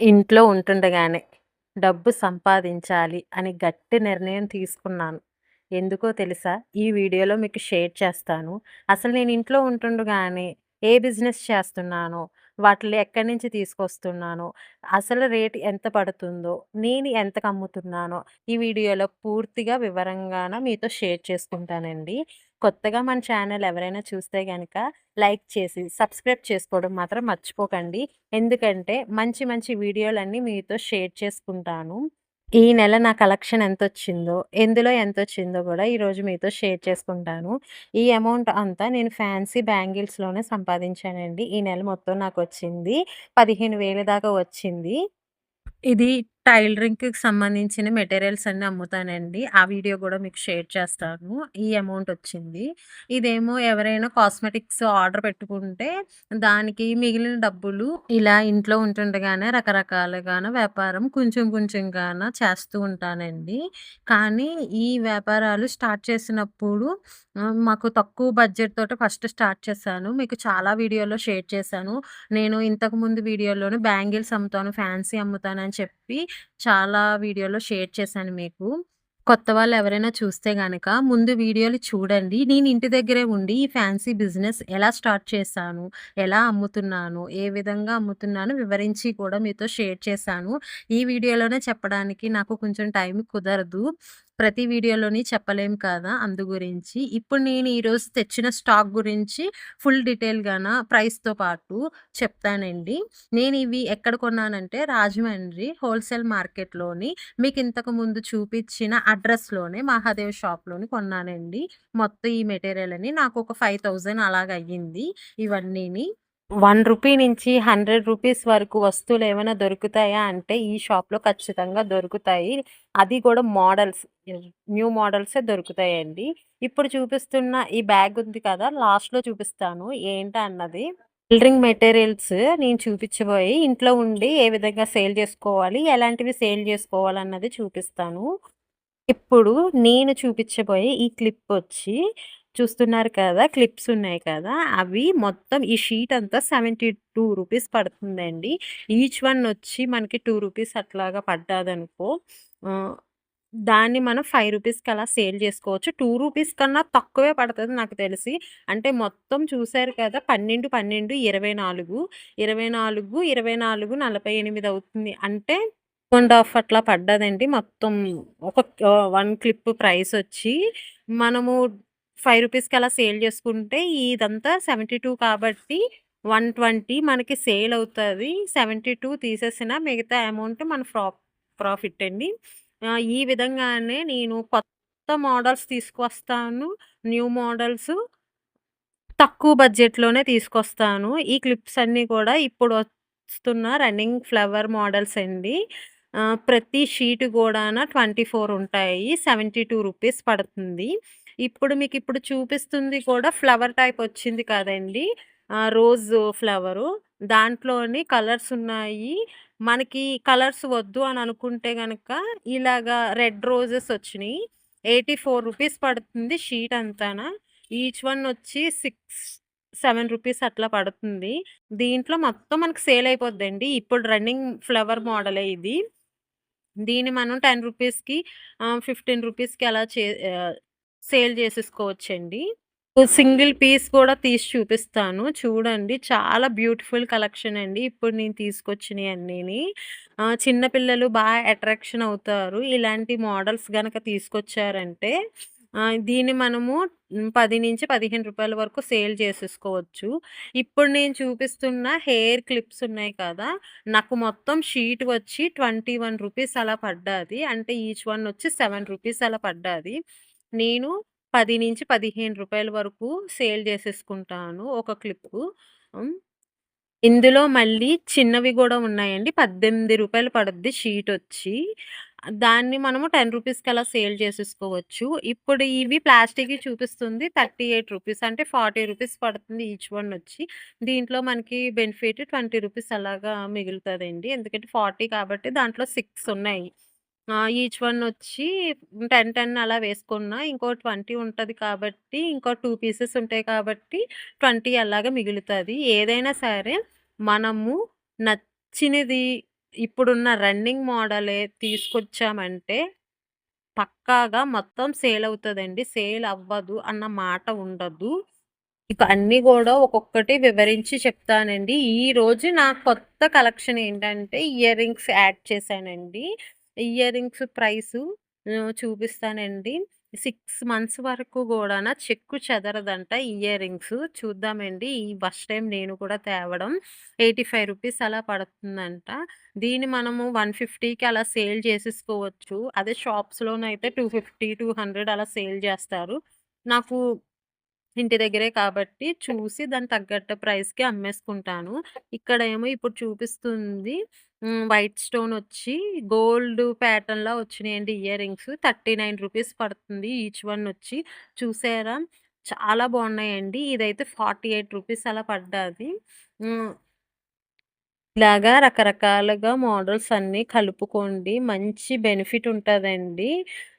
ఇంట్లో ఉంటుండగానే డబ్బు సంపాదించాలి అని గట్టి నిర్ణయం తీసుకున్నాను. ఎందుకో తెలుసా? ఈ వీడియోలో మీకు షేర్ చేస్తాను. అసలు నేను ఇంట్లో ఉంటుండగానే ఏ బిజినెస్ చేస్తున్నానో, వాటిని ఎక్కడి నుంచి తీసుకొస్తున్నానో, అసలు రేట్ ఎంత పడుతుందో, నేను ఎంతకు అమ్ముతున్నానో, ఈ వీడియోలో పూర్తిగా వివరంగాన మీతో షేర్ చేసుకుంటానండి. కొత్తగా మన ఛానల్ ఎవరైనా చూస్తే కనుక లైక్ చేసి, సబ్స్క్రైబ్ చేసుకోవడం మాత్రం మర్చిపోకండి. ఎందుకంటే మంచి మంచి వీడియోలన్నీ మీతో షేర్ చేసుకుంటాను. ఈ నెల నా కలెక్షన్ ఎంత వచ్చిందో ఎందులో ఎంత వచ్చిందో కూడా ఈరోజు మీతో షేర్ చేసుకుంటాను. ఈ అమౌంట్ అంతా నేను ఫ్యాన్సీ బ్యాంగిల్స్‌లోనే సంపాదించానండి. ఈ నెల మొత్తం నాకు వచ్చింది పదిహేను వేల దాకా వచ్చింది. ఇది టైలరింగ్‌కి సంబంధించిన మెటీరియల్స్ అన్నీ అమ్ముతానండి. ఆ వీడియో కూడా మీకు షేర్ చేస్తాను. ఈ అమౌంట్ వచ్చింది. ఇదేమో ఎవరైనా కాస్మెటిక్స్ ఆర్డర్ పెట్టుకుంటే దానికి మిగిలిన డబ్బులు ఇలా ఇంట్లో ఉంటుండగానే రకరకాలుగాన వ్యాపారం కొంచెం కొంచెంగాన చేస్తూ ఉంటానండి. కానీ ఈ వ్యాపారాలు స్టార్ట్ చేసినప్పుడు మాకు తక్కువ బడ్జెట్ తోటి ఫస్ట్ స్టార్ట్ చేశాను. మీకు చాలా వీడియోలో షేర్ చేశాను. నేను ఇంతకుముందు వీడియోలోనే బ్యాంగిల్స్ అమ్ముతాను, ఫ్యాన్సీ అమ్ముతాను అని చెప్పి చాలా వీడియోలో షేర్ చేశాను మీకు. కొత్త వాళ్ళు ఎవరైనా చూస్తే గనక ముందు వీడియోలు చూడండి. నేను ఇంటి దగ్గరే ఉండి ఈ ఫ్యాన్సీ బిజినెస్ ఎలా స్టార్ట్ చేశాను, ఎలా అమ్ముతున్నాను, ఏ విధంగా అమ్ముతున్నాను వివరించి కూడా మీతో షేర్ చేశాను. ఈ వీడియోలోనే చెప్పడానికి నాకు కొంచెం టైం కుదరదు. ప్రతి వీడియోలోని చెప్పలేం కదా! అందు గురించి. ఇప్పుడు నేను ఈరోజు తెచ్చిన స్టాక్ గురించి ఫుల్ డీటెయిల్‌గాన ప్రైస్‌తో పాటు చెప్తానండి. నేను ఇవి ఎక్కడ కొన్నానంటే రాజమండ్రి హోల్‌సేల్ మార్కెట్‌లోని మీకు ఇంతకు ముందు చూపించిన అడ్రస్‌లోనే మహాదేవ్ షాప్‌లోని కొన్నానండి. మొత్తం ఈ మెటీరియల్ అని నాకు ఒక 5000 అలాగ అయ్యింది ఇవన్నీని. వన్ రూపీ నుంచి హండ్రెడ్ రూపీస్ వరకు వస్తువులు ఏమైనా దొరుకుతాయా అంటే ఈ షాప్‌లో ఖచ్చితంగా దొరుకుతాయి. అది కూడా మోడల్స్ న్యూ మోడల్సే దొరుకుతాయండి. ఇప్పుడు చూపిస్తున్న ఈ బ్యాగ్ ఉంది కదా! లాస్ట్‌లో చూపిస్తాను ఏంటి అన్నది. బిల్డింగ్ మెటీరియల్స్ నేను చూపించబోయి ఇంట్లో ఉండి ఏ విధంగా సేల్ చేసుకోవాలి, ఎలాంటివి సేల్ చేసుకోవాలన్నది చూపిస్తాను. ఇప్పుడు నేను చూపించబోయే ఈ క్లిప్ వచ్చి చూస్తున్నారు కదా! క్లిప్స్ ఉన్నాయి కదా! అవి మొత్తం ఈ షీట్ అంతా సెవెంటీ టూ రూపీస్ పడుతుందండి. ఈచ్ వన్ వచ్చి మనకి టూ రూపీస్ అట్లాగా పడ్డాదనుకో దాన్ని మనం ఫైవ్ రూపీస్కి అలా సేల్ చేసుకోవచ్చు. టూ రూపీస్ కన్నా తక్కువే పడుతుంది నాకు తెలిసి. అంటే మొత్తం చూసారు కదా! 12, 12, 24, 24, 24, 48 అవుతుంది. అంటే అండ్ హాఫ్ అట్లా పడ్డదండి. మొత్తం ఒక వన్ క్లిప్ ప్రైస్ వచ్చి మనము ఫైవ్ రూపీస్కి అలా సేల్ చేసుకుంటే ఇదంతా 72 కాబట్టి 120 మనకి సేల్ అవుతుంది సెవెంటీ టూ తీసేసిన మిగతా అమౌంట్ మన ఫ్రా ప్రాఫిట్ అండి. ఈ విధంగానే నేను కొత్త మోడల్స్ తీసుకొస్తాను. న్యూ మోడల్స్ తక్కువ బడ్జెట్‌లోనే తీసుకొస్తాను. ఈ క్లిప్స్ అన్నీ కూడా ఇప్పుడు వస్తున్న రన్నింగ్ ఫ్లవర్ మోడల్స్ అండి. ప్రతి షీట్ కూడానా ట్వంటీ ఫోర్ ఉంటాయి. సెవెంటీ టూ రూపీస్ పడుతుంది. ఇప్పుడు మీకు ఇప్పుడు చూపిస్తుంది కూడా ఫ్లవర్ టైప్ వచ్చింది కదండీ! Rose flower. దాంట్లోని కలర్స్ ఉన్నాయి. మనకి కలర్స్ వద్దు అని అనుకుంటే కనుక ఇలాగా రెడ్ రోజెస్ వచ్చినాయి ఎయిటీ ఫోర్ రూపీస్ పడుతుంది షీట్ అంతానా ఈచ్ వన్ వచ్చి 6, 7 రూపీస్ అట్లా పడుతుంది. దీంట్లో మొత్తం మనకు సేల్ అయిపోద్దండి. ఇప్పుడు రన్నింగ్ ఫ్లవర్ మోడలే ఇది. దీన్ని మనం టెన్ రూపీస్కి ఫిఫ్టీన్ రూపీస్కి అలా చే సేల్ చేసేసుకోవచ్చండి. సింగిల్ పీస్ కూడా తీసి చూపిస్తాను. చూడండి చాలా బ్యూటిఫుల్ కలెక్షన్ అండి. ఇప్పుడు నేను తీసుకొచ్చినయన్నీని. ఆహ్, చిన్నపిల్లలు బాగా అట్రాక్షన్ అవుతారు. ఇలాంటి మోడల్స్ కనుక తీసుకొచ్చారంటే దీన్ని మనము పది నుంచి పదిహేను రూపాయల వరకు సేల్ చేసేసుకోవచ్చు. ఇప్పుడు నేను చూపిస్తున్న హెయిర్ క్లిప్స్ ఉన్నాయి కదా! నాకు మొత్తం షీట్ వచ్చి ట్వంటీ వన్ రూపీస్ అలా పడ్డాది. అంటే ఈచ్ వన్ వచ్చి సెవెన్ రూపీస్ అలా పడ్డాది. నేను 10-15 రూపాయల వరకు సేల్ చేసేసుకుంటాను ఒక క్లిప్పు. ఇందులో మళ్ళీ చిన్నవి కూడా ఉన్నాయండి. పద్దెనిమిది రూపాయలు పడుద్ది వచ్చి దాన్ని మనము టెన్ రూపీస్కి అలా సేల్ చేసేసుకోవచ్చు. ఇప్పుడు ఇవి ప్లాస్టిక్ చూపిస్తుంది థర్టీ ఎయిట్ రూపీస్ అంటే ఫార్టీ రూపీస్ పడుతుంది ఈచ్ వన్ వచ్చి. దీంట్లో మనకి బెనిఫిట్ ట్వంటీ రూపీస్ అలాగా మిగులుతదండి. ఎందుకంటే 40 కాబట్టి దాంట్లో సిక్స్ ఉన్నాయి. ఈచ్ వన్ వచ్చి 10, 10 అలా వేసుకున్నా ఇంకో 20 ఉంటది కాబట్టి ఇంకో 2 పీసెస్ ఉంటాయి కాబట్టి 20 అలాగా మిగులుతది. ఏదైనా సరే మనము నచ్చినది ఇప్పుడున్న రన్నింగ్ మోడలే తీసుకొచ్చామంటే పక్కాగా మొత్తం సేల్ అవుతదండి. సేల్ అవ్వదు అన్న మాట ఉండదు. ఇక అన్నీ గూడా ఒక్కొక్కటి వివరించి చెప్తానండి. ఈరోజు నా కొత్త కలెక్షన్ ఏంటంటే ఇయర్ రింగ్స్ యాడ్ చేశానండి. ఇయర్ రింగ్స్ ప్రైసు చూపిస్తానండి. సిక్స్ మంత్స్ వరకు కూడా చెక్కు చెదరదంట ఇయర్ రింగ్స్. చూద్దామండి. ఈ ఫస్ట్ టైం నేను కూడా తేవడం. ఎయిటీ ఫైవ్ రూపీస్ అలా పడుతుందంట. దీన్ని మనము 150కి అలా సేల్ చేసేసుకోవచ్చు. అదే షాప్స్‌లోనైతే 250, 200 అలా సేల్ చేస్తారు నాకు ఇంటి దగ్గరే కాబట్టి చూసి దానికి తగ్గట్టు ప్రైస్‌కి అమ్మేసుకుంటాను. ఇక్కడ ఏమో ఇప్పుడు చూపిస్తుంది వైట్ స్టోన్ వచ్చి గోల్డ్ ప్యాటర్న్‌లా వచ్చినాయండి ear rings. Thirty nine rupees పడుతుంది ఈచ్ వన్ వచ్చి. చూసారా? చాలా బాగున్నాయండి. ఇదైతే రూ. 48 అలా పడ్డాది. ఇలాగా రకరకాలుగా మోడల్స్ అన్నీ కలుపుకోండి. మంచి బెనిఫిట్ ఉంటదండి.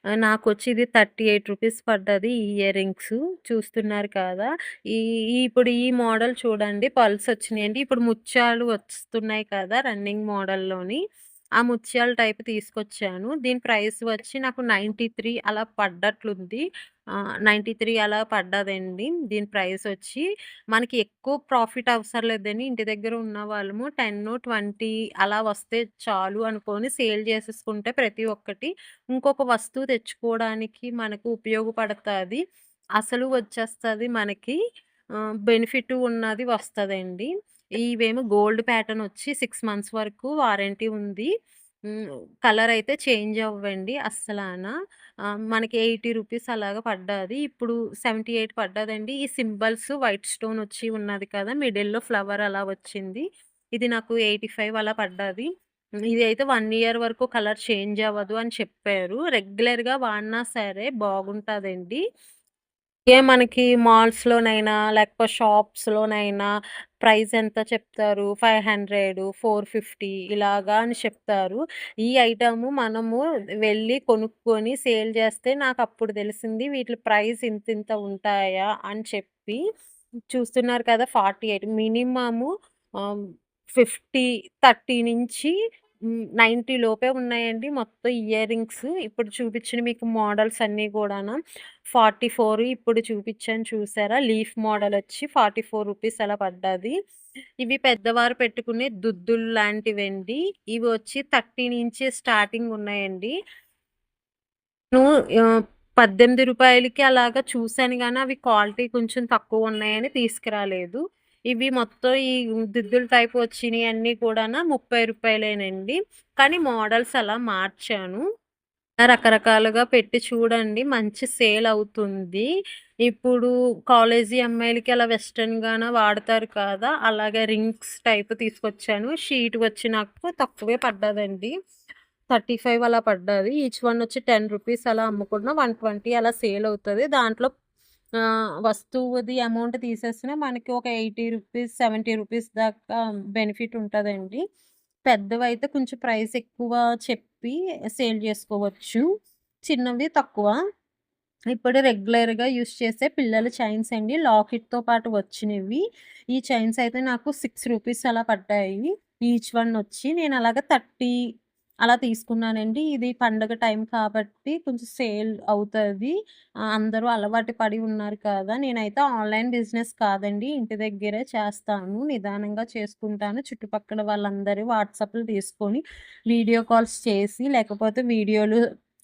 ఆహ్, నాకొచ్చి ఇది థర్టీ ఎయిట్ రూపీస్ పడ్డది ఈ ఇయర్ రింగ్స్. చూస్తున్నారు కదా! ఈ ఈ ఇప్పుడు ఈ మోడల్ చూడండి పర్ల్స్ వచ్చినాయండి. ఇప్పుడు ముత్యాలు వస్తున్నాయి కదా! రన్నింగ్ మోడల్‌లోని. ఆ ముత్యాల టైప్ తీసుకొచ్చాను. దీని ప్రైస్ వచ్చి నాకు 93 అలా పడ్డట్లుంది. నైంటీ త్రీ అలా పడ్డదండి. దీని ప్రైస్ వచ్చి మనకి ఎక్కువ ప్రాఫిట్ అవసరం లేదని ఇంటి దగ్గర ఉన్న వాళ్ళము 10, 20 అలా వస్తే చాలు అనుకొని సేల్ చేసేసుకుంటే ప్రతి ఒక్కటి ఇంకొక వస్తువు తెచ్చుకోవడానికి మనకు ఉపయోగపడుతుంది అసలు వచ్చేస్తుంది మనకి. బెనిఫిట్ ఉన్నది వస్తుందండి ఇవేమో గోల్డ్ ప్యాటర్న్ వచ్చి సిక్స్ మంత్స్ వరకు వారంటీ ఉంది. కలర్ అయితే చేంజ్ అవ్వండి అస్సలాన. మనకి ఎయిటీ రూపీస్ అలాగా పడ్డది ఇప్పుడు 78 పడ్డదండి. ఈ సింబల్స్ వైట్ స్టోన్ వచ్చి ఉన్నది కదా! మిడిల్‌లో ఫ్లవర్ అలా వచ్చింది. ఇది నాకు 85 అలా పడ్డది ఇది అయితే వన్ ఇయర్ వరకు కలర్ చేంజ్ అవ్వదు అని చెప్పారు. రెగ్యులర్‌గా వాడినా సరే బాగుంటుందండి ఏ మనకి మాల్స్‌లోనైనా లేకపోతే షాప్స్‌లోనైనా ప్రైస్ ఎంత చెప్తారు? 500, 450 ఇలాగా అని చెప్తారు. ఈ ఐటెము మనము వెళ్ళి కొనుక్కొని సేల్ చేస్తే నాకప్పుడు తెలిసింది వీటిలి ప్రైస్ ఇంతింత ఉంటాయా అని చెప్పి. చూస్తున్నారు కదా! 48 మినిమము ఆహ్, 50, 30 నుంచి నైంటీ లోపే ఉన్నాయండి మొత్తం ఇయర్ రింగ్స్. ఇప్పుడు చూపించిన మీకు మోడల్స్ అన్నీ కూడానా ఫార్టీ ఫోర్ ఇప్పుడు చూపించాను చూసారా? లీఫ్ మోడల్ వచ్చి ఫార్టీ ఫోర్ రూపీస్ అలా పడ్డది ఇవి పెద్దవారు పెట్టుకునే దుద్దులు లాంటివండి. ఇవి వచ్చి 30 నుంచి స్టార్టింగ్ ఉన్నాయండి. నేను పద్దెనిమిది రూపాయలకి అలాగా చూసాను కానీ అవి క్వాలిటీ కొంచెం తక్కువ ఉన్నాయని తీసుకురాలేదు. ఇవి మొత్తం ఈ దిద్దుల టైప్ వచ్చినవి అన్నీ కూడా ముప్పై రూపాయలేనండి కానీ మోడల్స్ అలా మార్చాను. రకరకాలుగా పెట్టి చూడండి మంచి సేల్ అవుతుంది. ఇప్పుడు కాలేజీ అమ్మాయిలకి అలా వెస్టర్న్‌గాన వాడతారు కదా! అలాగే రింగ్స్ టైప్ తీసుకొచ్చాను. షీట్ వచ్చి నాకు తక్కువే పడ్డదండి. 35 అలా పడ్డది. ఈచ్ వన్ వచ్చి టెన్ రూపీస్ అలా అమ్ముకున్న 120 అలా సేల్ అవుతుంది దాంట్లో వస్తువుది అమౌంట్ తీసేసినా మనకి ఒక ఎయిటీ రూపీస్ సెవెంటీ రూపీస్ దాకా బెనిఫిట్ ఉంటుందండి పెద్దవి అయితే కొంచెం ప్రైస్ ఎక్కువ చెప్పి సేల్ చేసుకోవచ్చు. చిన్నవి తక్కువ. ఇప్పుడు రెగ్యులర్‌గా యూజ్ చేసే పిల్లల చైన్స్ అండి. లాకెట్‌తో పాటు వచ్చినవి. ఈ చైన్స్ అయితే నాకు సిక్స్ రూపీస్ అలా పడ్డాయి. ఈచ్ వన్ వచ్చి నేను అలాగా 30 అలా తీసుకున్నానండి. ఇది పండగ టైం కాబట్టి కొంచెం సేల్ అవుతుంది అందరూ అలవాటు పడి ఉన్నారు కదా! నేనైతే ఆన్‌లైన్ బిజినెస్ కాదండి. ఇంటి దగ్గరే చేస్తాను. నిదానంగా చేసుకుంటాను. చుట్టుపక్కల వాళ్ళందరూ వాట్సాప్‌లు తీసుకొని వీడియో కాల్స్ చేసి లేకపోతే వీడియోలు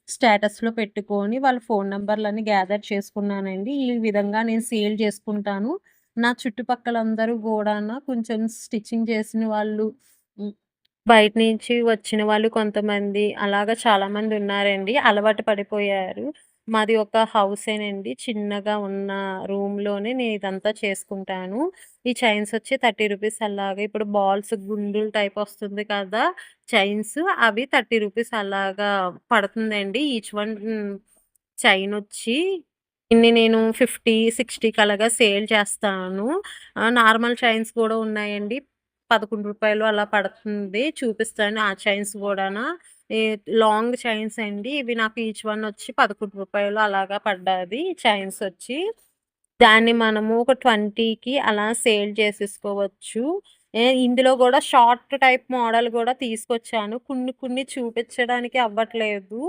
స్టేటస్‌లో పెట్టుకొని వాళ్ళ ఫోన్ నెంబర్లన్నీ గ్యాదర్ చేసుకున్నానండి. ఈ విధంగా నేను సేల్ చేసుకుంటాను. నా చుట్టుపక్కల అందరూ కూడా కొంచెం స్టిచ్చింగ్ చేసిన వాళ్ళు బయట నుంచి వచ్చిన వాళ్ళు కొంతమంది అలాగా చాలామంది ఉన్నారండి. అలవాటు పడిపోయారు. మాది ఒక హౌసేనండి. చిన్నగా ఉన్న రూమ్‌లోనే నేను ఇదంతా చేసుకుంటాను. ఈ చైన్స్ వచ్చి థర్టీ రూపీస్ అలాగా ఇప్పుడు బాల్స్ గుండులు టైప్ వస్తుంది కదా! చైన్స్ అవి థర్టీ రూపీస్ అలాగా పడుతుందండి. ఈచ్ వన్ చైన్ వచ్చి ఇన్ని నేను 50, 60కి అలాగా సేల్ చేస్తాను. నార్మల్ చైన్స్ కూడా ఉన్నాయండి. పదకొండు రూపాయలు అలా పడుతుంది. చూపిస్తాను ఆ చైన్స్ కూడాను ఈ లాంగ్ చైన్స్ అండి. ఇవి నాకు ఈచ్ వన్ వచ్చి పదకొండు రూపాయలు అలాగా పడ్డాది చైన్స్ వచ్చి. దాన్ని మనము ఒక 20కి అలా సేల్ చేసేసుకోవచ్చు. ఇందులో కూడా షార్ట్ టైప్ మోడల్ కూడా తీసుకొచ్చాను. కొన్ని కొన్ని చూపించడానికి అవ్వట్లేదు.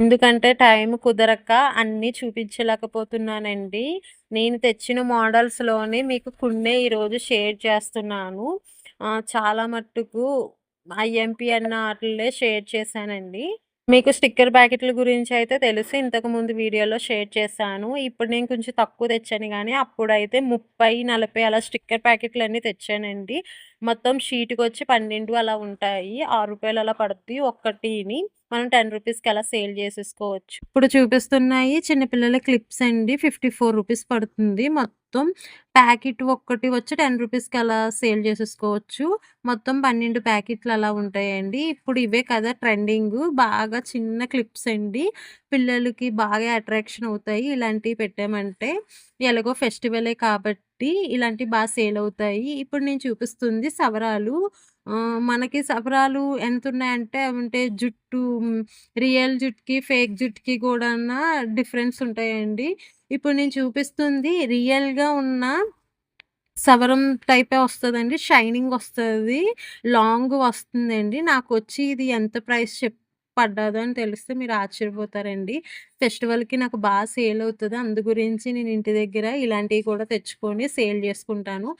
ఎందుకంటే టైం కుదరక అన్నీ చూపించలేకపోతున్నానండి. నేను తెచ్చిన మోడల్స్‌లోనే మీకు కొన్నే ఈరోజు షేర్ చేస్తున్నాను. చాలా మట్టుకు ఐఎంపీ అన్న ఆటిల్లే షేర్ చేశానండి. మీకు స్టిక్కర్ ప్యాకెట్ల గురించి అయితే తెలుసు. ఇంతకుముందు వీడియోలో షేర్ చేశాను. ఇప్పుడు నేను కొంచెం తక్కువ తెచ్చాను కానీ అప్పుడైతే 30, 40 అలా స్టిక్కర్ ప్యాకెట్లు అన్నీ తెచ్చానండి. మొత్తం షీట్కి వచ్చి పన్నెండు అలా ఉంటాయి. ఆరు రూపాయలు అలా పడుతుంది ఒక్కటిని మనం టెన్ రూపీస్కి అలా సేల్ చేసేసుకోవచ్చు. ఇప్పుడు చూపిస్తున్నాయి చిన్నపిల్లల క్లిప్స్ అండి. ఫిఫ్టీ ఫోర్ రూపీస్ పడుతుంది. మొత్తం ప్యాకెట్ ఒక్కటి వచ్చి టెన్ రూపీస్కి అలా సేల్ చేసేసుకోవచ్చు. మొత్తం 12 ప్యాకెట్లు అలా ఉంటాయండి. ఇప్పుడు ఇవే కదా ట్రెండింగ్ బాగా చిన్న క్లిప్స్ అండి. పిల్లలకి బాగా అట్రాక్షన్ అవుతాయి. ఇలాంటివి పెట్టామంటే. ఎలాగో ఫెస్టివలే కాబట్టి ఇలాంటివి బాగా సేల్ అవుతాయి. ఇప్పుడు నేను చూపిస్తుంది సవరాలు. మనకి మనకి సవరాలు ఎంతున్నాయంటే అంటే జుట్టు రియల్ జుట్టుకి, ఫేక్ జుట్టుకి కూడా డిఫరెన్స్ ఉంటాయండి. ఇప్పుడు నేను చూపిస్తుంది రియల్‌గా ఉన్న సవరం టైపే వస్తుందండి షైనింగ్ వస్తుంది లాంగ్ వస్తుందండి. నాకు వచ్చి ఇది ఎంత ప్రైస్ చెప్ పడ్డాదో అని తెలిస్తే మీరు ఆశ్చర్యపోతారండి. ఫెస్టివల్‌కి నాకు బాగా సేల్ అవుతుంది అందు గురించి నేను ఇంటి దగ్గర ఇలాంటివి కూడా తెచ్చుకొని సేల్ చేసుకుంటాను.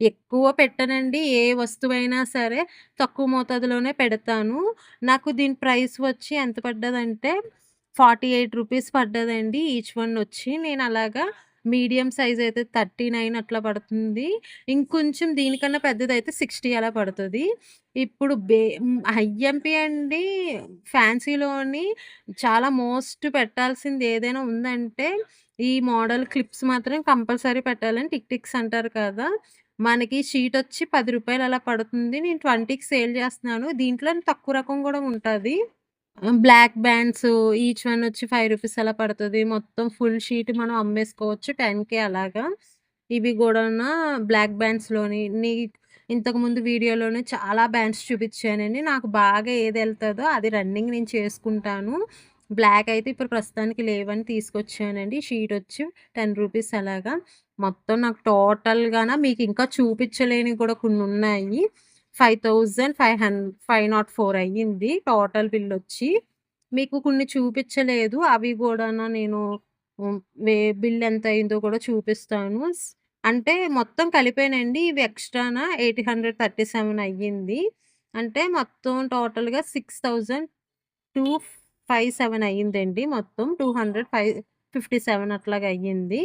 ఎక్కువ పెట్టనండి. ఏ వస్తువైనా సరే తక్కువ మోతాదులోనే పెడతాను. నాకు దీని ప్రైస్ వచ్చి ఎంత పడ్డదంటే ఫార్టీ ఎయిట్ రూపీస్ పడ్డదండి. ఈచ్ వన్ వచ్చి. నేను అలాగా మీడియం సైజ్ అయితే 39 అట్లా పడుతుంది. ఇంకొంచెం దీనికన్నా పెద్దదైతే 60 అలా పడుతుంది ఇప్పుడు బే ఐఎంపి ఐఎంపీ అండి ఫ్యాన్సీలోని చాలా మోస్ట్ పెట్టాల్సింది ఏదైనా ఉందంటే ఈ మోడల్ క్లిప్స్ మాత్రం కంపల్సరీ పెట్టాలని టిక్ టిక్స్ అంటారు కదా! మనకి షీట్ వచ్చి పది రూపాయలు అలా పడుతుంది. నేను 20కి సేల్ చేస్తున్నాను. దీంట్లో తక్కువ రకం కూడా ఉంటుంది బ్లాక్ బ్యాండ్స్ ఈచ్ వన్ వచ్చి ఫైవ్ రూపీస్ అలా పడుతుంది మొత్తం ఫుల్ షీట్ మనం అమ్మేసుకోవచ్చు 10కే అలాగా. ఇవి కూడా బ్లాక్ బ్యాండ్స్‌లోని నీ ఇంతకుముందు వీడియోలోనే చాలా బ్యాండ్స్ చూపించానండి నాకు బాగా ఏది వెళ్తుందో అది రన్నింగ్ నేను చేసుకుంటాను. బ్లాక్ అయితే ఇప్పుడు ప్రస్తుతానికి లేవని తీసుకొచ్చానండి. షీట్ వచ్చి టెన్ రూపీస్ అలాగా. మొత్తం నాకు టోటల్‌గాన మీకు ఇంకా చూపించలేని కూడా కొన్నున్నాయి. 5504 అయ్యింది టోటల్ బిల్ వచ్చి మీకు కొన్ని చూపించలేదు అవి కూడా నేను వే బిల్ ఎంత అయిందో కూడా చూపిస్తాను. అంటే మొత్తం కలిపానండి ఇవి ఎక్స్‌ట్రానా 837 అయ్యింది. అంటే మొత్తం టోటల్‌గా సిక్స్ థౌజండ్ టూ 6257 అయ్యిందండి మొత్తం. 205 అట్లాగా అయ్యింది.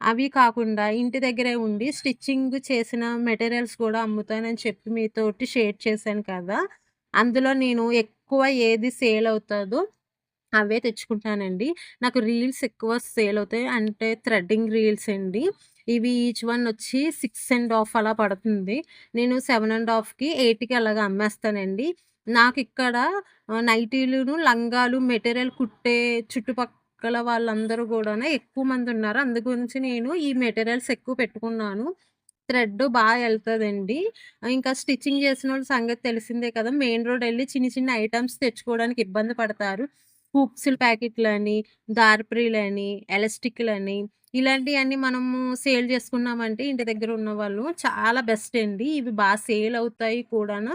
అవి కాకుండా ఇంటి దగ్గరే ఉండి స్టిచ్చింగ్ చేసిన మెటీరియల్స్ కూడా అమ్ముతానని చెప్పి మీతోటి షేర్ చేశాను కదా! అందులో నేను ఎక్కువ ఏది సేల్ అవుతుందో అవే తెచ్చుకుంటానండి. నాకు రీల్స్ ఎక్కువ సేల్ అవుతాయి. అంటే థ్రెడ్డింగ్ రీల్స్ అండి. ఇవి ఈచ్ వన్ వచ్చి సిక్స్ అండ్ హాఫ్ అలా పడుతుంది. నేను 7 8కి అలాగా అమ్మేస్తానండి. నాకు ఇక్కడ నైటీలును, లంగాలు మెటీరియల్ కుట్టే చుట్టుపక్కల వాళ్ళందరూ కూడా ఎక్కువ మందున్నారు. అందు గురించి నేను ఈ మెటీరియల్స్ ఎక్కువ పెట్టుకున్నాను. థ్రెడ్ బాగా వెళ్తుందండి ఇంకా స్టిచ్చింగ్ చేసిన వాళ్ళ సంగతి తెలిసిందే కదా! మెయిన్ రోడ్ వెళ్ళి చిన్న చిన్న ఐటమ్స్ తెచ్చుకోవడానికి ఇబ్బంది పడతారు. హూక్స్‌ల ప్యాకెట్లని, దారపురీలని, ఎలాస్టిక్‌లని ఇలాంటివన్నీ మనము సేల్ చేసుకున్నామంటే ఇంటి దగ్గర ఉన్న వాళ్ళు చాలా బెస్ట్ అండి. ఇవి బాగా సేల్ అవుతాయి కూడాను.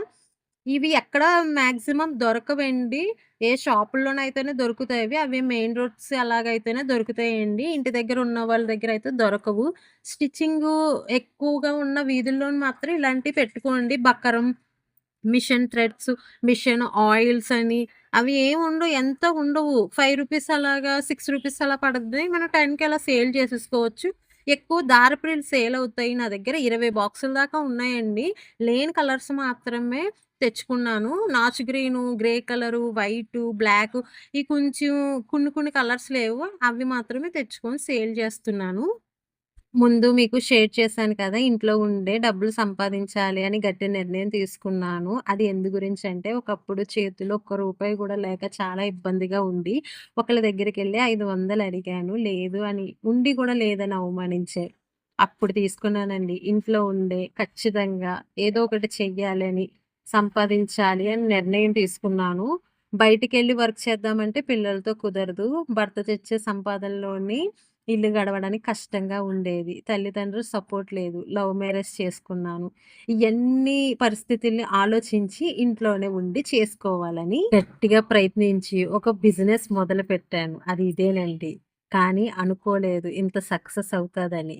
ఇవి ఎక్కడ మ్యాక్సిమం దొరకవండి. ఏ షాపుల్లోనైతేనే దొరుకుతాయి అవి మెయిన్ రోడ్స్ అలాగైతేనే దొరుకుతాయండి. ఇంటి దగ్గర ఉన్న వాళ్ళ దగ్గర అయితే దొరకవు. స్టిచ్చింగ్ ఎక్కువగా ఉన్న వీధుల్లో మాత్రం ఇలాంటివి పెట్టుకోండి. Buckram, machine threads, machine oils అని అవి ఏమి ఉండవు. ఎంత ఉండవు. ఫైవ్ రూపీస్ అలాగా సిక్స్ రూపీస్ అలా పడుతుంది మనం 10కి అలా సేల్ చేసేసుకోవచ్చు. ఎక్కువ దారపురీలు సేల్ అవుతాయి. నా దగ్గర 20 బాక్సుల దాకా ఉన్నాయండి. లేని కలర్స్ మాత్రమే తెచ్చుకున్నాను. నాచు green, grey colour, white, black ఈ కొంచెం కొన్ని కొన్ని కలర్స్ లేవు. అవి మాత్రమే తెచ్చుకొని సేల్ చేస్తున్నాను. ముందు మీకు షేర్ చేశాను కదా! ఇంట్లో ఉండే డబ్బులు సంపాదించాలి అని గట్టి నిర్ణయం తీసుకున్నాను. అది ఎందు గురించి అంటే ఒకప్పుడు చేతిలో ఒక్క రూపాయి కూడా లేక చాలా ఇబ్బందిగా ఉండి ఒకళ్ళ దగ్గరికి వెళ్ళి ఐదు వందలు అడిగాను. లేదు అని ఉండి కూడా లేదని అవమానించారు. అప్పుడు తీసుకున్నానండి. ఇంట్లో ఉండే ఖచ్చితంగా ఏదో ఒకటి చెయ్యాలని, సంపాదించాలి అని నిర్ణయం తీసుకున్నాను. బయటికి వెళ్ళి వర్క్ చేద్దామంటే పిల్లలతో కుదరదు. భర్త తెచ్చే సంపాదనలోని ఇల్లు గడవడానికి కష్టంగా ఉండేది. తల్లిదండ్రులు సపోర్ట్ లేదు. లవ్ మ్యారేజ్ చేసుకున్నాను. ఇవన్నీ పరిస్థితుల్ని ఆలోచించి ఇంట్లోనే ఉండి చేసుకోవాలని గట్టిగా ప్రయత్నించి ఒక బిజినెస్ మొదలు పెట్టాను అది ఇదేనండి. కానీ అనుకోలేదు ఇంత సక్సెస్ అవుతుందని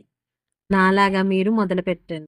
నాలాగా మీరు మొదలుపెట్టండి.